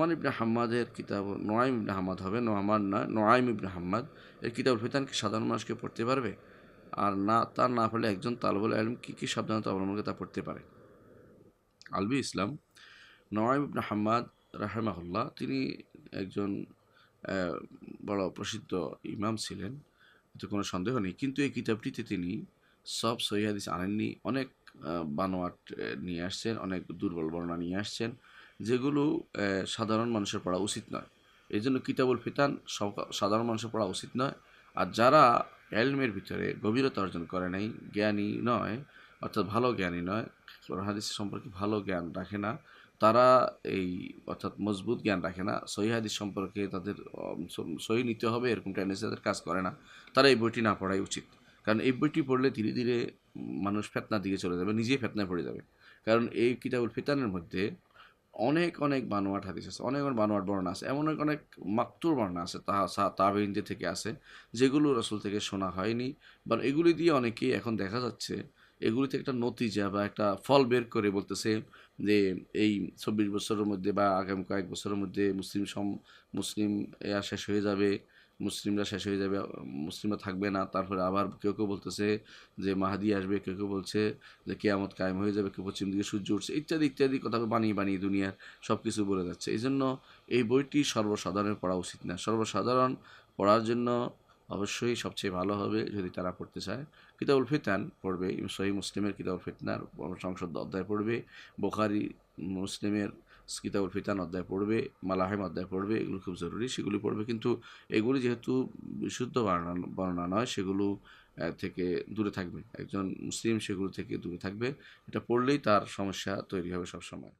নোমান ইবনে হাম্মাদের কিতাব, নোয়াইম ইবনে হাম্মাদ হবে, নোয়ামান না, নোয়াইম ইবনে হাম্মাদ। এর কিতাবুল ফিতান কি সাধারণ মানুষকে পড়তে পারবে? আর না তার না হলে একজন তালবুল আলম কী কী সাবধানতা অবলম্বনকে তা পড়তে পারে? আলবি ইসলাম নওয়াইব ইবনে হাম্মাদ রাহেমাহুল্লাহ, তিনি একজন বড় প্রসিদ্ধ ইমাম ছিলেন, এতে কোনো সন্দেহ নেই। কিন্তু এই কিতাবটিতে তিনি সব সহিহাদিস আনেননি, অনেক বানোয়াট নিয়ে আসছেন, অনেক দুর্বল বর্ণনা নিয়ে আসছেন। যেগুলো সাধারণ মানুষের পড়া উচিত নয়। এই জন্য কিতাবুল ফিতান সাধারণ মানুষের পড়া উচিত নয়। আর যারা এলমের ভিতরে গভীরতা অর্জন করে নাই, জ্ঞানী নয়, অর্থাৎ ভালো জ্ঞানী নয় হাদিস সম্পর্কে ভালো জ্ঞান রাখে না, তারা এই, অর্থাৎ মজবুত জ্ঞান রাখে না, সহি হাদিস সম্পর্কে তাদের সহি নিতে হবে, এরকম টেন্ডেন্সি তাদের কাজ করে না, তারা এই বইটি না পড়াই উচিত। কারণ এই বইটি পড়লে ধীরে ধীরে মানুষ ফেতনার দিকে চলে যাবে, নিজেই ফেতনায় পড়ে যাবে। কারণ এই কিতাবুল ফিতানের মধ্যে অনেক অনেক বানোয়াট হাদিস আছে, অনেক অনেক বানোয়াট বর্ণনা আছে, এমন অনেক অনেক মাকতুর বর্ণনা আছে তাহা তাবেইনদের থেকে আছে, যেগুলো রসুল থেকে শোনা হয়নি বা এগুলি দিয়ে অনেকেই এখন দেখা যাচ্ছে, এগুলিতে একটা নতিজা বা একটা ফল বের করে বলতেছে যে এই চব্বিশ বছরের মধ্যে বা আগামী কয়েক বছরের মধ্যে মুসলিম সম, মুসলিম শেষ হয়ে যাবে মুসলিমরা শেষ হয়ে যাবে, মুসলিমরা থাকবে না। তারপরে আবার কেউ কেউ বলতেছে যে মাহাদি আসবে, কেউ কেউ বলছে যে কেয়ামত কায়েম হয়ে যাবে, কেউ পশ্চিম দিকে সূর্য উঠছে, ইত্যাদি ইত্যাদি কথা বানিয়ে বানিয়ে দুনিয়ার সব কিছু বলে যাচ্ছে। এই জন্য এই বইটি সর্বসাধারণের পড়া উচিত না। সর্বসাধারণ পড়ার জন্য অবশ্যই সবচেয়ে ভালো হবে যদি তারা পড়তে চায়। কিতাবুল ফিতান পড়বে, সহি মুসলিমের কিতাবুল ফিতনার সংসদ অধ্যায় পড়বে, বোখারি, মুসলিমের কিতাবুল ফিতান অধ্যায় পড়বে, মালাহেম অধ্যায় পড়বে, এগুলো খুব জরুরি, সেগুলি পড়বে। কিন্তু এগুলি যেহেতু বিশুদ্ধ বর্ণনা বর্ণনা নয়, সেগুলো থেকে দূরে থাকবে। একজন মুসলিম সেগুলো থেকে দূরে থাকবে। এটা পড়লেই তার সমস্যা তৈরি হবে সবসময়।